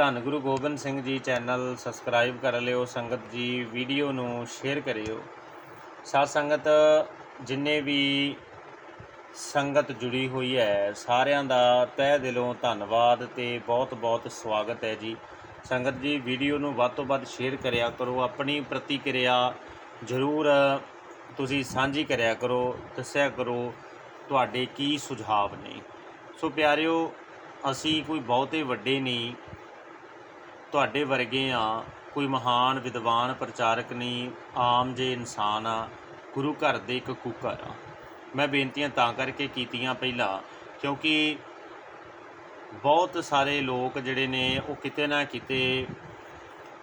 ਧੰਨ Guru Gobind Singh ji channel subscribe ਕਰ ਲਿਓ, ਸੰਗਤ ਜੀ ਵੀਡੀਓ ਨੂੰ ਸ਼ੇਅਰ ਕਰਿਓ। ਸਾਧ ਸੰਗਤ, ਜਿੰਨੇ ਵੀ ਸੰਗਤ ਜੁੜੀ ਹੋਈ ਹੈ, ਸਾਰਿਆਂ ਦਾ ਤਹਿ ਦਿਲੋਂ ਧੰਨਵਾਦ ਤੇ ਬਹੁਤ-ਬਹੁਤ ਸਵਾਗਤ ਹੈ ਜੀ। ਸੰਗਤ ਜੀ, ਵੀਡੀਓ ਨੂੰ ਵੱਧ ਤੋਂ ਵੱਧ ਸ਼ੇਅਰ ਕਰਿਆ ਕਰੋ, ਆਪਣੀ ਪ੍ਰਤੀਕਿਰਿਆ ਜ਼ਰੂਰ ਤੁਸੀਂ ਸਾਂਝੀ ਕਰਿਆ ਕਰੋ, ਦੱਸਿਆ ਕਰੋ, ਤੁਹਾਡੇ ਕੀ ਸੁਝਾਅ ਨੇ। ਸੋ ਪਿਆਰਿਓ, ਅਸੀਂ ਕੋਈ ਬਹੁਤੇ ਵੱਡੇ ਨਹੀਂ ਤੁਹਾਡੇ ਵਰਗੇ ਆ, ਕੋਈ ਮਹਾਨ ਵਿਦਵਾਨ, ਪ੍ਰਚਾਰਕ ਨਹੀਂ, ਆਮ ਜੇ ਇਨਸਾਨ ਆ, ਗੁਰੂ ਘਰ ਦੇ ਇੱਕ ਕੁੱਕਰ ਆ। ਮੈਂ ਬੇਨਤੀਆਂ ਤਾਂ ਕਰਕੇ ਕੀਤੀਆਂ ਪਹਿਲਾਂ, ਕਿਉਂਕਿ ਬਹੁਤ ਸਾਰੇ ਲੋਕ ਜਿਹੜੇ ਨੇ, ਉਹ ਕਿਤੇ ਨਾ ਕਿਤੇ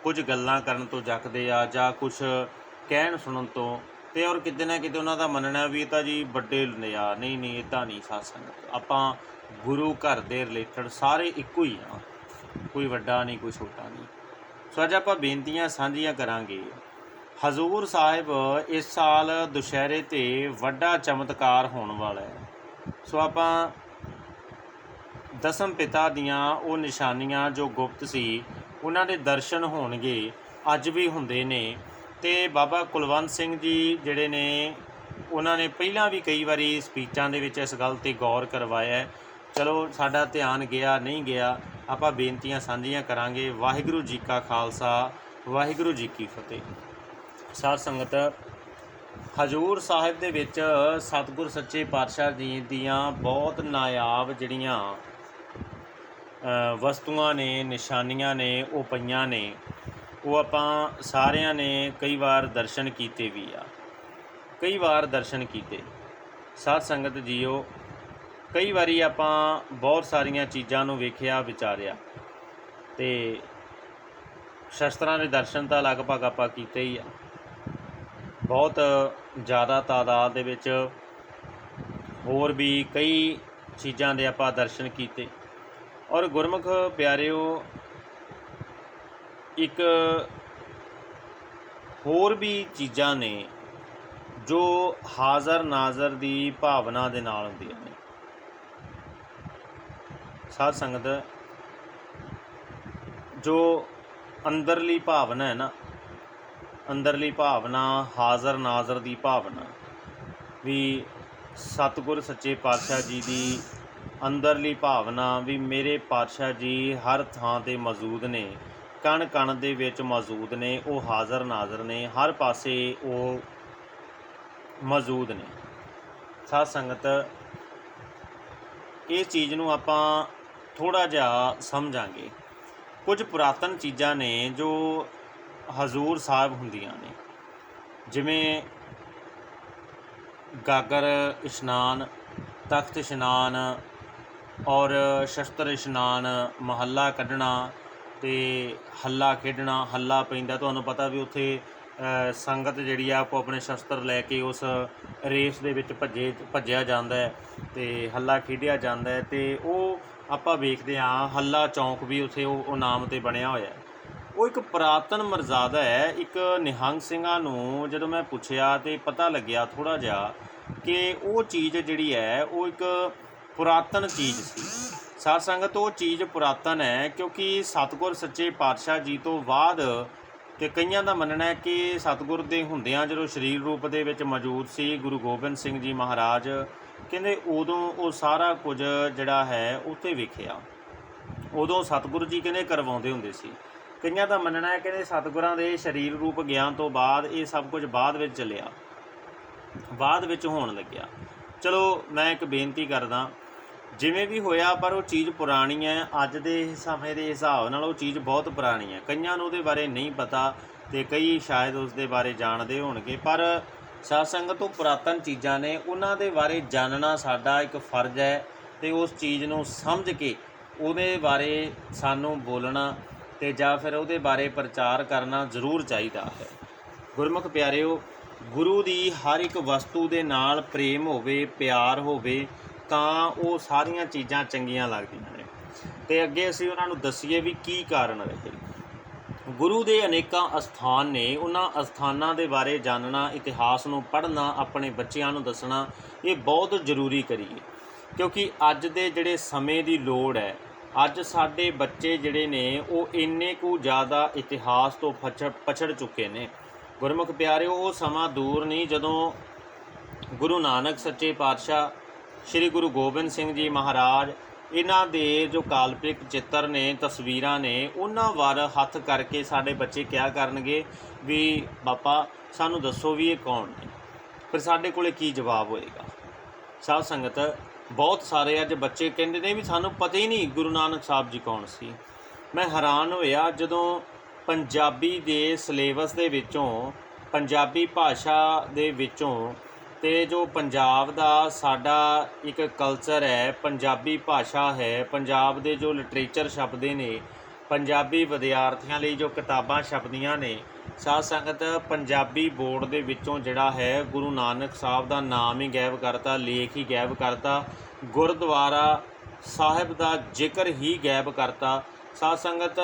ਕੁਝ ਗੱਲਾਂ ਕਰਨ ਤੋਂ ਜੱਕਦੇ ਆ ਜਾਂ ਕੁਝ ਕਹਿਣ ਸੁਣਨ ਤੋਂ, ਤੇ ਔਰ ਕਿਤੇ ਨਾ ਕਿਤੇ ਉਹਨਾਂ ਦਾ ਮੰਨਣਾ ਵੀ ਇਹ ਤਾਂ ਜੀ ਵੱਡੇ ਨੇ ਆ, ਨਹੀਂ ਨਹੀਂ ਇਦਾਂ ਨਹੀਂ ਸਾਧ ਸੰਗਤ। ਆਪਾਂ ਗੁਰੂ ਘਰ ਦੇ ਰਿਲੇਟਡ ਸਾਰੇ ਇੱਕੋ ਹੀ ਆ। ਕੋਈ ਵੱਡਾ ਨਹੀਂ, ਕੋਈ ਛੋਟਾ ਨਹੀਂ। ਸੋ ਅੱਜ ਆਪਾਂ ਬੇਨਤੀਆਂ ਸਾਂਝੀਆਂ ਕਰਾਂਗੇ। ਹਜ਼ੂਰ ਸਾਹਿਬ ਇਸ ਸਾਲ ਦੁਸ਼ਹਿਰੇ ਤੇ ਵੱਡਾ ਚਮਤਕਾਰ ਹੋਣ ਵਾਲਾ ਹੈ। ਸੋ ਆਪਾਂ ਦਸਮ ਪਿਤਾ ਦੀਆਂ ਉਹ ਨਿਸ਼ਾਨੀਆਂ ਜੋ ਗੁਪਤ ਸੀ, ਉਹਨਾਂ ਦੇ ਦਰਸ਼ਨ ਹੋਣਗੇ, ਅੱਜ ਵੀ ਹੁੰਦੇ ਨੇ। ਤੇ ਬਾਬਾ ਕੁਲਵੰਤ ਸਿੰਘ ਜੀ ਜਿਹੜੇ ਨੇ, ਉਹਨਾਂ ਨੇ ਪਹਿਲਾਂ ਵੀ ਕਈ ਵਾਰੀ ਸਪੀਚਾਂ ਦੇ ਵਿੱਚ ਇਸ ਗੱਲ ਤੇ ਗੌਰ ਕਰਵਾਇਆ ਚਲੋ, ਸਾਡਾ ਧਿਆਨ ਗਿਆ, ਨਹੀਂ ਗਿਆ ਆਪਾਂ ਬੇਨਤੀਆਂ ਸਾਂਝੀਆਂ ਕਰਾਂਗੇ। ਵਾਹਿਗੁਰੂ ਜੀ ਕਾ ਖਾਲਸਾ, ਵਾਹਿਗੁਰੂ ਜੀ ਕੀ ਫਤਿਹ। ਸਾਧ ਸੰਗਤ, ਹਜੂਰ ਸਾਹਿਬ ਦੇ ਵਿੱਚ ਸਤਿਗੁਰ ਸੱਚੇ ਪਾਤਸ਼ਾਹ ਜੀ ਦੀਆਂ ਬਹੁਤ ਨਾਯਾਬ ਜਿਹੜੀਆਂ ਵਸਤੂਆਂ ਨੇ, ਨਿਸ਼ਾਨੀਆਂ ਨੇ, ਉਹ ਪਈਆਂ ਨੇ, ਉਹ ਆਪਾਂ ਸਾਰਿਆਂ ਨੇ ਕਈ ਵਾਰ ਦਰਸ਼ਨ ਕੀਤੇ ਵੀ ਆ। ਕਈ ਵਾਰ ਦਰਸ਼ਨ ਕੀਤੇ। ਸਾਧ ਸੰਗਤ ਜੀਓ ਕਈ ਵਾਰੀ ਆਪਾਂ ਬਹੁਤ ਸਾਰੀਆਂ ਚੀਜ਼ਾਂ ਨੂੰ ਵੇਖਿਆ, ਵਿਚਾਰਿਆ ਤੇ ਸ਼ਸਤਰਾਂ ਦੇ ਦਰਸ਼ਨ ਤਾਂ ਲਗਭਗ ਆਪਾਂ ਕੀਤੇ ਹੀ ਆ। ਬਹੁਤ ਜ਼ਿਆਦਾ ਤਾਦਾਦ ਦੇ ਵਿੱਚ ਹੋਰ ਵੀ ਕਈ ਚੀਜ਼ਾਂ ਦੇ ਆਪਾਂ ਦਰਸ਼ਨ ਕੀਤੇ। ਔਰ ਗੁਰਮੁਖ ਪਿਆਰਿਓ, ਇੱਕ ਹੋਰ ਵੀ ਚੀਜ਼ਾਂ ਨੇ ਜੋ ਹਾਜ਼ਰ ਨਾਜ਼ਰ ਦੀ ਭਾਵਨਾ ਦੇ ਨਾਲ ਹੁੰਦੀਆਂ ਨੇ। ਸਾਧ ਸੰਗਤ ਜੋ ਅੰਦਰਲੀ ਭਾਵਨਾ ਹੈ ਨਾ, ਅੰਦਰਲੀ ਭਾਵਨਾ, ਹਾਜ਼ਰ ਨਾਜ਼ਰ ਦੀ ਭਾਵਨਾ, ਵੀ ਸਤਿਗੁਰ ਸੱਚੇ ਪਾਤਸ਼ਾਹ ਜੀ ਦੀ ਅੰਦਰਲੀ ਭਾਵਨਾ ਵੀ ਮੇਰੇ ਪਾਤਸ਼ਾਹ ਜੀ ਹਰ ਥਾਂ ਤੇ ਮੌਜੂਦ ਨੇ ਕਣ ਕਣ ਦੇ ਵਿੱਚ ਮੌਜੂਦ ਨੇ, ਉਹ ਹਾਜ਼ਰ ਨਾਜ਼ਰ ਨੇ, ਹਰ ਪਾਸੇ ਉਹ ਮੌਜੂਦ ਨੇ। ਸਾਧ ਸੰਗਤ, ਇਹ ਚੀਜ਼ ਨੂੰ ਆਪਾਂ ਥੋੜਾ ਜਿਹਾ ਸਮਝਾਂਗੇ। ਕੁਝ ਪੁਰਾਤਨ ਚੀਜ਼ਾਂ ਨੇ ਜੋ ਹਜ਼ੂਰ ਸਾਹਿਬ ਹੁੰਦੀਆਂ ਨੇ। ਜਿਵੇਂ ਗਾਗਰ ਇਸ਼ਨਾਨ, ਤਖਤ ਇਸ਼ਨਾਨ ਔਰ ਸ਼ਸਤਰ ਇਸ਼ਨਾਨ, ਮਹੱਲਾ ਕੱਢਣਾ ਤੇ ਹੱਲਾ ਖੇਡਣਾ, ਹੱਲਾ ਪੈਂਦਾ। ਤੁਹਾਨੂੰ ਪਤਾ ਵੀ ਉੱਥੇ ਸੰਗਤ ਜਿਹੜੀ ਆ ਆਪੋ ਆਪਣੇ ਸ਼ਸਤਰ ਲੈ ਕੇ ਉਸ ਰੇਸ ਦੇ ਵਿੱਚ ਭੱਜੇ, ਭੱਜਿਆ ਜਾਂਦਾ ਹੈ ਤੇ ਹੱਲਾ ਖੇਡਿਆ ਜਾਂਦਾ ਹੈ ਤੇ ਉਹ ਆਪਾਂ ਵੇਖਦੇ ਹਾਂ, ਹੱਲਾ ਚੌਂਕ ਵੀ ਉੱਥੇ ਉਹ ਉਹ ਨਾਮ ਤੇ ਬਣਿਆ ਹੋਇਆ ਹੈ। ਉਹ ਇੱਕ ਪੁਰਾਤਨ ਮਰਜ਼ਾਦਾ ਹੈ, ਇੱਕ ਨਿਹੰਗ ਸਿੰਘਾਂ ਨੂੰ ਜਦੋਂ ਮੈਂ ਪੁੱਛਿਆ ਤੇ ਪਤਾ ਲੱਗਿਆ ਥੋੜਾ ਜਿਹਾ ਕਿ ਉਹ ਚੀਜ਼ ਜਿਹੜੀ ਹੈ, ਉਹ ਇੱਕ ਪੁਰਾਤਨ ਚੀਜ਼ ਸੀ। ਸਾਧ ਸੰਗਤ, ਉਹ ਚੀਜ਼ ਪੁਰਾਤਨ ਹੈ ਕਿਉਂਕਿ ਸਤਿਗੁਰ ਸੱਚੇ ਪਾਤਸ਼ਾਹ ਜੀ ਤੋਂ ਬਾਅਦ ਤੇ ਕਈਆਂ ਦਾ ਮੰਨਣਾ ਹੈ ਕਿ ਸਤਿਗੁਰ ਦੇ ਹੁੰਦਿਆਂ ਜਦੋਂ ਸਰੀਰ ਰੂਪ ਦੇ ਵਿੱਚ ਮੌਜੂਦ ਸੀ, ਗੁਰੂ ਗੋਬਿੰਦ ਸਿੰਘ ਜੀ ਮਹਾਰਾਜ ਕਹਿੰਦੇ ਉਦੋਂ ਉਹ ਸਾਰਾ ਕੁਝ ਜਿਹੜਾ ਹੈ ਉੱਥੇ ਵੇਖਿਆ। ਉਦੋਂ ਸਤਿਗੁਰੂ ਜੀ ਕਹਿੰਦੇ ਕਰਵਾਉਂਦੇ ਹੁੰਦੇ ਸੀ। ਕਈਆਂ ਦਾ ਮੰਨਣਾ ਹੈ ਕਹਿੰਦੇ ਸਤਿਗੁਰਾਂ ਦੇ ਸਰੀਰ ਰੂਪ ਗਿਆਨ ਤੋਂ ਬਾਅਦ ਇਹ ਸਭ ਕੁਝ ਬਾਅਦ ਵਿੱਚ ਚੱਲਿਆ। ਬਾਅਦ ਵਿੱਚ ਹੋਣ ਲੱਗਿਆ। ਚਲੋ ਮੈਂ ਇੱਕ ਬੇਨਤੀ ਕਰਦਾ, ਜਿਵੇਂ ਵੀ ਹੋਇਆ ਪਰ ਉਹ ਚੀਜ਼ ਪੁਰਾਣੀ ਹੈ। ਅੱਜ ਦੇ ਸਮੇਂ ਦੇ ਹਿਸਾਬ ਨਾਲ ਉਹ ਚੀਜ਼ ਬਹੁਤ ਪੁਰਾਣੀ ਹੈ। ਕਈਆਂ ਨੂੰ ਉਹਦੇ ਬਾਰੇ ਨਹੀਂ ਪਤਾ ਤੇ ਕਈ ਸ਼ਾਇਦ ਉਸ ਦੇ ਬਾਰੇ ਜਾਣਦੇ ਹੋਣਗੇ। ਪਰ ਸਾਧ ਸੰਗਤ ਉਹ ਪੁਰਾਤਨ ਚੀਜ਼ਾਂ ਨੇ, ਉਹਨਾਂ ਦੇ ਬਾਰੇ ਜਾਣਨਾ ਸਾਡਾ ਇੱਕ ਫਰਜ਼ ਹੈ ਤੇ ਉਸ ਚੀਜ਼ ਨੂੰ ਸਮਝ ਕੇ ਉਹਦੇ ਬਾਰੇ ਸਾਨੂੰ ਬੋਲਣਾ ਤੇ ਜਾਂ ਫਿਰ ਉਹਦੇ ਬਾਰੇ ਪ੍ਰਚਾਰ ਕਰਨਾ ਜ਼ਰੂਰ ਚਾਹੀਦਾ ਹੈ। ਗੁਰਮੁਖ ਪਿਆਰਿਓ, ਗੁਰੂ ਦੀ ਹਰ ਇੱਕ ਵਸਤੂ ਦੇ ਨਾਲ ਪ੍ਰੇਮ ਹੋਵੇ, ਪਿਆਰ ਹੋਵੇ, ਤਾਂ ਉਹ ਸਾਰੀਆਂ ਚੀਜ਼ਾਂ ਚੰਗੀਆਂ ਲੱਗਦੀਆਂ ਨੇ। ਤੇ ਅੱਗੇ ਅਸੀਂ ਉਹਨਾਂ ਨੂੰ ਦੱਸੀਏ ਵੀ ਕੀ ਕਾਰਨ ਰਹੇ। ਗੁਰੂ ਦੇ ਅਨੇਕਾਂ ਅਸਥਾਨ ਨੇ ਉਹਨਾਂ ਅਸਥਾਨਾਂ ਦੇ ਬਾਰੇ ਜਾਣਨਾ, ਇਤਿਹਾਸ ਨੂੰ ਪੜ੍ਹਨਾ, ਆਪਣੇ ਬੱਚਿਆਂ ਨੂੰ ਦੱਸਣਾ, ਇਹ ਬਹੁਤ ਜ਼ਰੂਰੀ ਕਰੀਏ। ਕਿਉਂਕਿ ਅੱਜ ਦੇ ਜਿਹੜੇ ਸਮੇਂ ਦੀ ਲੋੜ ਹੈ, ਅੱਜ ਸਾਡੇ ਬੱਚੇ ਜਿਹੜੇ ਨੇ, ਉਹ ਇੰਨੇ ਕੁ ਜ਼ਿਆਦਾ ਇਤਿਹਾਸ ਤੋਂ ਪਛੜ ਪਛੜ ਚੁੱਕੇ ਨੇ। ਗੁਰਮੁਖ ਪਿਆਰਿਓ, ਉਹ ਸਮਾਂ ਦੂਰ ਨਹੀਂ, ਜਦੋਂ ਗੁਰੂ ਨਾਨਕ ਸੱਚੇ ਪਾਤਸ਼ਾਹ ਸ੍ਰੀ ਗੁਰੂ ਗੋਬਿੰਦ ਸਿੰਘ ਜੀ ਮਹਾਰਾਜ ਇਹਨਾਂ ਦੇ ਜੋ ਕਾਲਪਨਿਕ ਚਿੱਤਰ ਨੇ, ਤਸਵੀਰਾਂ ਨੇ, ਉਹਨਾਂ ਵਾਰ ਹੱਥ ਕਰਕੇ ਸਾਡੇ ਬੱਚੇ ਕਿਆ ਕਰਨਗੇ? ਵੀ ਪਾਪਾ, ਸਾਨੂੰ ਦੱਸੋ ਵੀ ਇਹ ਕੌਣ ਨੇ? ਫਿਰ ਸਾਡੇ ਕੋਲੇ ਕੀ ਜਵਾਬ ਹੋਏਗਾ? ਸਾਧ ਸੰਗਤ, ਬਹੁਤ ਸਾਰੇ ਅੱਜ ਬੱਚੇ ਕਹਿੰਦੇ ਨੇ ਵੀ ਸਾਨੂੰ ਪਤਾ ਹੀ ਨਹੀਂ ਗੁਰੂ ਨਾਨਕ ਸਾਹਿਬ ਜੀ ਕੌਣ ਸੀ। ਮੈਂ ਹੈਰਾਨ ਹੋਇਆ ਜਦੋਂ ਪੰਜਾਬੀ ਦੇ ਸਿਲੇਬਸ ਦੇ ਵਿੱਚੋਂ, ਪੰਜਾਬੀ ਭਾਸ਼ਾ ਦੇ ਵਿੱਚੋਂ ਤੇ ਜੋ ਪੰਜਾਬ ਦਾ ਸਾਡਾ ਇੱਕ ਕਲਚਰ ਹੈ, ਪੰਜਾਬੀ ਭਾਸ਼ਾ ਹੈ, ਪੰਜਾਬ ਦੇ ਜੋ ਲਿਟਰੇਚਰ ਛਪਦੇ ਨੇ, ਪੰਜਾਬੀ ਵਿਦਿਆਰਥੀਆਂ ਲਈ ਜੋ ਕਿਤਾਬਾਂ ਛਪਦੀਆਂ ਨੇ, ਸਾਧ ਸੰਗਤ ਪੰਜਾਬੀ ਬੋਰਡ ਦੇ ਵਿੱਚੋਂ ਜਿਹੜਾ ਹੈ, ਗੁਰੂ ਨਾਨਕ ਸਾਹਿਬ ਦਾ ਨਾਮ ਹੀ ਗਾਇਬ ਕਰਤਾ, ਲੇਖ ਹੀ ਗਾਇਬ ਕਰਤਾ, ਗੁਰਦੁਆਰਾ ਸਾਹਿਬ ਦਾ ਜ਼ਿਕਰ ਹੀ ਗਾਇਬ ਕਰਤਾ। ਸਾਧ ਸੰਗਤ,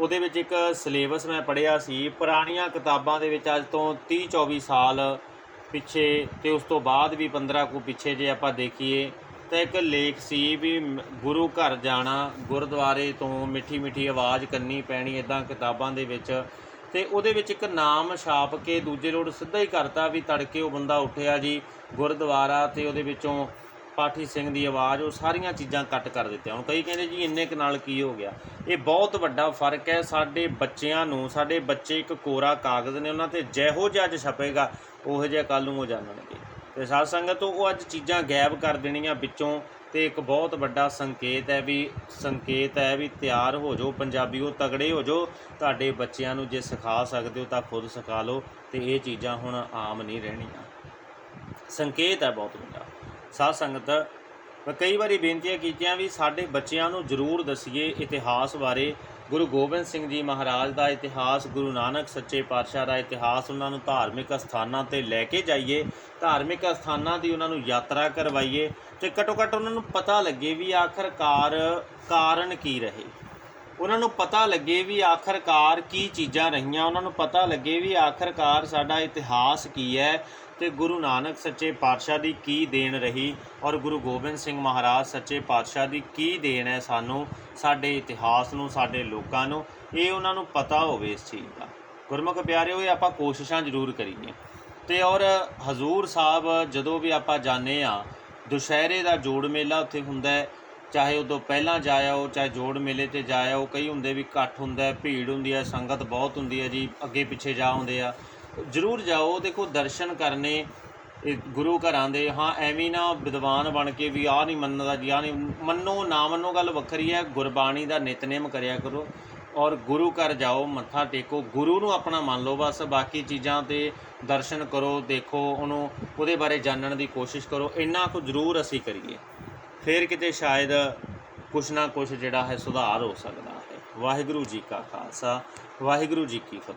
ਉਹਦੇ ਵਿੱਚ ਇੱਕ ਸਿਲੇਬਸ ਮੈਂ ਪੜ੍ਹਿਆ ਸੀ, ਪੁਰਾਣੀਆਂ ਕਿਤਾਬਾਂ ਦੇ ਵਿੱਚ ਅੱਜ ਤੋਂ 30 24 ਸਾਲ ਪਿੱਛੇ ਤੇ ਉਸ ਤੋਂ ਬਾਅਦ ਵੀ 15 ਕੁ ਪਿੱਛੇ ਜੇ ਆਪਾਂ ਦੇਖੀਏ ਤਾਂ ਇੱਕ ਲੇਖ ਸੀ ਵੀ ਗੁਰੂ ਘਰ ਜਾਣਾ, ਗੁਰਦੁਆਰੇ ਤੋਂ ਮਿੱਠੀ ਮਿੱਠੀ ਆਵਾਜ਼ ਕਰਨੀ ਪੈਣੀ ਇਦਾਂ ਕਿਤਾਬਾਂ ਦੇ ਵਿੱਚ। ਤੇ ਉਹਦੇ ਵਿੱਚ ਇੱਕ ਨਾਮ ਛਾਪ ਕੇ ਦੂਜੇ ਰੋਡ ਸਿੱਧਾ ਹੀ ਕਰਤਾ ਵੀ ਤੜਕੇ ਉਹ ਬੰਦਾ ਉੱਠਿਆ ਜੀ ਗੁਰਦੁਆਰਾ ਤੇ ਉਹਦੇ ਵਿੱਚੋਂ ਪਾਠੀ ਸਿੰਘ ਦੀ ਆਵਾਜ਼, ਉਹ ਸਾਰੀਆਂ ਚੀਜ਼ਾਂ ਕੱਟ ਕਰ ਦਿੱਤੀਆਂ। ਹੁਣ ਕਈ ਕਹਿੰਦੇ ਜੀ ਇੰਨੇ ਕੁ ਨਾਲ ਕੀ ਹੋ ਗਿਆ? ਇਹ ਬਹੁਤ ਵੱਡਾ ਫ਼ਰਕ ਹੈ। ਸਾਡੇ ਬੱਚਿਆਂ ਨੂੰ, ਸਾਡੇ ਬੱਚੇ ਇੱਕ ਕੋਰਾ ਕਾਗਜ਼ ਨੇ, ਉਹਨਾਂ ਤੇ ਜਿਹੋ ਜਿਹਾ ਅੱਜ ਛਪੇਗਾ, ਉਹੋ ਜਿਹਾ ਕੱਲ ਨੂੰ ਹੋ ਜਾਣਗੇ ਤੇ ਸਾਧ ਸੰਗਤ, ਉਹ ਅੱਜ ਚੀਜ਼ਾਂ ਗਾਇਬ ਕਰ ਦੇਣੀਆਂ ਵਿੱਚੋਂ ਤੇ ਇੱਕ ਬਹੁਤ ਵੱਡਾ ਸੰਕੇਤ ਹੈ ਵੀ, ਸੰਕੇਤ ਹੈ ਵੀ ਤਿਆਰ ਹੋ ਜਾਓ, ਪੰਜਾਬੀਓ ਤਗੜੇ ਹੋ ਜਾਓ। ਤੁਹਾਡੇ ਬੱਚਿਆਂ ਨੂੰ ਜੇ ਸਿਖਾ ਸਕਦੇ ਹੋ ਤਾਂ ਖੁਦ ਸਿਖਾ ਲਓ ਤੇ ਇਹ ਚੀਜ਼ਾਂ ਹੁਣ ਆਮ ਨਹੀਂ ਰਹਿਣੀਆਂ। ਸੰਕੇਤ ਹੈ ਬਹੁਤ ਵੱਡਾ। ਸਾਧ ਸੰਗਤ ਮੈਂ ਕਈ ਵਾਰੀ ਬੇਨਤੀਆਂ ਕੀਤੀਆਂ ਵੀ ਸਾਡੇ ਬੱਚਿਆਂ ਨੂੰ ਜ਼ਰੂਰ ਦਸੀਏ ਇਤਿਹਾਸ ਬਾਰੇ। ਗੁਰੂ ਗੋਬਿੰਦ ਸਿੰਘ ਜੀ ਮਹਾਰਾਜ ਦਾ ਇਤਿਹਾਸ, ਗੁਰੂ ਨਾਨਕ ਸੱਚੇ ਪਾਤਸ਼ਾਹ ਦਾ ਇਤਿਹਾਸ, ਉਹਨਾਂ ਨੂੰ ਧਾਰਮਿਕ ਸਥਾਨਾਂ ਤੇ ਲੈ ਕੇ ਜਾਈਏ। ਧਾਰਮਿਕ ਸਥਾਨਾਂ ਦੀ ਉਹਨਾਂ ਨੂੰ ਯਾਤਰਾ ਕਰਵਾਈਏ ਤੇ ਘੱਟੋ ਘੱਟ ਉਹਨਾਂ ਨੂੰ ਪਤਾ ਲੱਗੇ ਵੀ ਆਖਰਕਾਰ ਕਾਰਨ ਕੀ ਰਹੇ। ਉਹਨਾਂ ਨੂੰ ਪਤਾ ਲੱਗੇ ਵੀ ਆਖਰਕਾਰ ਕੀ ਚੀਜ਼ਾਂ ਰਹੀਆਂ, ਉਹਨਾਂ ਨੂੰ ਪਤਾ ਲੱਗੇ ਵੀ ਆਖਰਕਾਰ ਸਾਡਾ ਇਤਿਹਾਸ ਕੀ ਹੈ। ਤੇ ਗੁਰੂ ਨਾਨਕ ਸੱਚੇ ਪਾਤਸ਼ਾਹ ਦੀ ਕੀ ਦੇਣ ਰਹੀ ਔਰ ਗੁਰੂ ਗੋਬਿੰਦ ਸਿੰਘ ਮਹਾਰਾਜ ਸੱਚੇ ਪਾਤਸ਼ਾਹ ਦੀ ਕੀ ਦੇਣ ਹੈ ਸਾਨੂੰ, ਸਾਡੇ ਇਤਿਹਾਸ ਨੂੰ, ਸਾਡੇ ਲੋਕਾਂ ਨੂੰ, ਇਹ ਉਹਨਾਂ ਨੂੰ ਪਤਾ ਹੋਵੇ ਇਸ ਚੀਜ਼ ਦਾ। ਗੁਰਮੁਖ ਪਿਆਰਿਓ, ਇਹ ਆਪਾਂ ਕੋਸ਼ਿਸ਼ਾਂ ਜ਼ਰੂਰ ਕਰੀਏ। ਤੇ ਔਰ ਹਜ਼ੂਰ ਸਾਹਿਬ ਜਦੋਂ ਵੀ ਆਪਾਂ ਜਾਂਦੇ ਆ ਦੁਸ਼ਹਿਰੇ ਦਾ ਜੋੜ ਮੇਲਾ ਉੱਥੇ ਹੁੰਦਾ ਹੈ। ਚਾਹੇ ਉਦੋਂ ਪਹਿਲਾਂ ਜਾਇਆ ਹੋ ਚਾਹੇ ਜੋੜ ਮੇਲੇ ਤੇ ਜਾਇਆ ਹੋ ਕਈ ਹੁੰਦੇ ਵੀ ਇਕੱਠ ਹੁੰਦਾ ਭੀੜ ਹੁੰਦੀ ਹੈ, ਸੰਗਤ ਬਹੁਤ ਹੁੰਦੀ ਹੈ ਜੀ, ਅੱਗੇ ਪਿੱਛੇ ਜਾ ਹੁੰਦੇ ਆ। ਜ਼ਰੂਰ ਜਾਓ, ਦੇਖੋ ਦਰਸ਼ਨ ਕਰਨੇ ਗੁਰੂ ਘਰਾਂ ਦੇ, ਹਾਂ, ਐਵੇਂ ਨਾ ਵਿਦਵਾਨ ਬਣ ਕੇ ਵੀ ਆਹ ਨਹੀਂ ਮੰਨਦਾ ਜੀ, ਆਹ ਨਹੀਂ, ਮੰਨੋ ਨਾ ਮੰਨੋ ਗੱਲ ਵੱਖਰੀ ਹੈ, ਗੁਰਬਾਣੀ ਦਾ ਨਿਤਨੇਮ ਕਰਿਆ ਕਰੋ ਔਰ ਗੁਰੂ ਘਰ ਜਾਓ, ਮੱਥਾ ਟੇਕੋ, ਗੁਰੂ ਨੂੰ ਆਪਣਾ ਮੰਨ ਲਓ ਬਸ, ਬਾਕੀ ਚੀਜ਼ਾਂ ਤੇ ਦਰਸ਼ਨ ਕਰੋ, ਦੇਖੋ ਉਹਨੂੰ, ਉਹਦੇ ਬਾਰੇ ਜਾਣਨ ਦੀ ਕੋਸ਼ਿਸ਼ ਕਰੋ, ਇੰਨਾ ਕੁ ਜ਼ਰੂਰ ਅਸੀਂ ਕਰੀਏ। ਫਿਰ ਕਿਤੇ ਸ਼ਾਇਦ ਕੁਛ ਨਾ ਕੁਛ ਜਿਹੜਾ ਹੈ ਸੁਧਾਰ ਹੋ ਸਕਦਾ ਹੈ। ਵਾਹਿਗੁਰੂ ਜੀ ਕਾ ਖਾਲਸਾ, ਵਾਹਿਗੁਰੂ ਜੀ ਕੀ ਫਤਿਹ।